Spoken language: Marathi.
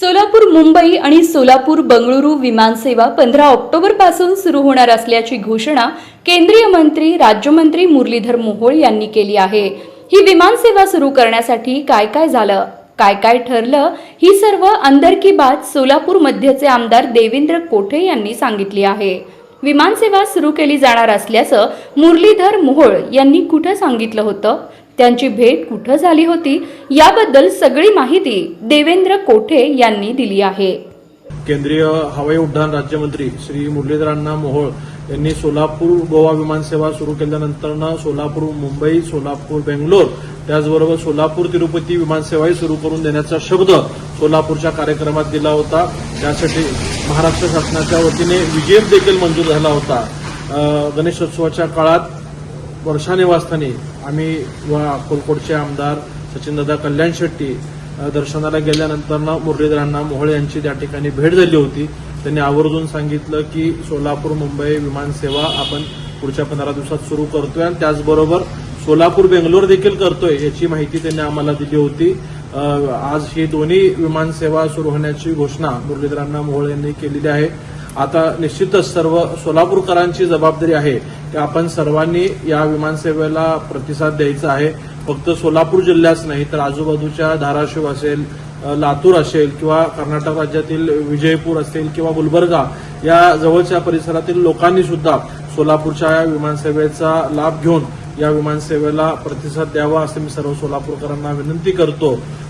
सोलापूर मुंबई आणि सोलापूर बंगळुरू विमानसेवा पंधरा ऑक्टोबरपासून सुरू होणार असल्याची घोषणा केंद्रीय मंत्री राज्यमंत्री मुरलीधर मोहोळ यांनी केली आहे. ही विमानसेवा सुरू करण्यासाठी काय काय झालं काय काय ठरलं ही सर्व अंदर की बात सोलापूर मध्यचे आमदार देवेंद्र कोठे यांनी सांगितली आहे. विमानसेवा सुरू केली जाणार असल्याचं मुरलीधर मोहोळ यांनी कुठं सांगितलं होतं? त्यांची भेट कुठं झाली होती याबद्दल सगळी माहिती देवेंद्र कोठे यांनी दिली आहे. केंद्रीय हवाई उड्डाण राज्यमंत्री श्री मुरलीधरांना मोहोळ यांनी सोलापूर गोवा विमानसेवा सुरू केल्यानंतर सोलापूर मुंबई सोलापूर बेंगलोर त्याचबरोबर सोलापूर तिरुपती विमानसेवाही सुरू करून देण्याचा शब्द सोलापूरच्या कार्यक्रमात दिला होता. त्यासाठी महाराष्ट्र शासनाच्या वतीने विजेप देखील मंजूर झाला होता. गणेशोत्सवाच्या काळात वर्षा निवासस्थानी आम्ही व अकोलकोटचे आमदार सचिनदादा कल्याण शेट्टी दर्शनाला गेल्यानंतर मुरलीधरांना मोहोळ यांची त्या ठिकाणी भेट झाली होती. त्यांनी आवर्जून सांगितलं की सोलापूर मुंबई विमानसेवा आपण पुढच्या पंधरा दिवसात सुरू करतोय आणि त्याचबरोबर सोलापूर बेंगलोर देखील करतोय याची माहिती त्यांनी आम्हाला दिली होती. आज ही दोन्ही विमानसेवा सुरू होण्याची घोषणा मुरलीधरांना मोहोळ यांनी केलेली आहे. आता निश्चितच सर्व सोलापूरकरांची जबाबदारी आहे की आपण सर्वांनी या विमानसेवेला प्रतिसाद द्यायचा आहे. फक्त सोलापूर जिल्ह्याच नाही तर आजूबाजूच्या धाराशिव असेल लातूर असेल किंवा कर्नाटक राज्यातील विजयपूर असेल किंवा गुलबर्गा या जवळच्या परिसरातील लोकांनी सुद्धा सोलापूरच्या या विमानसेवेचा लाभ घेऊन या विमानसेवेला प्रतिसाद द्यावा असं मी सर्व सोलापूरकरांना विनंती करतो.